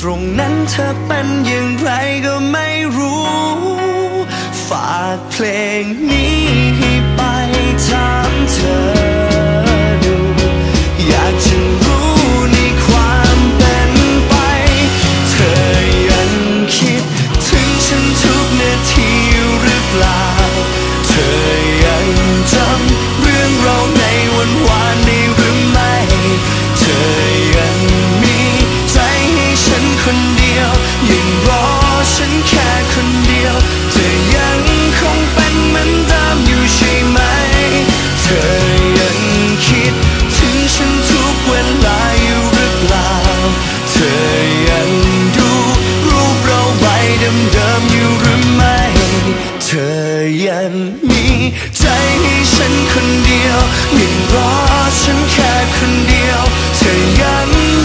ตรงนั้นเธอเป็นอย่างไรก็ไม่รู้ ฝากเพลงนี้ ใจให้ฉันคนเดียวยิ่งรอฉันแค่คนเดียวเธอยัง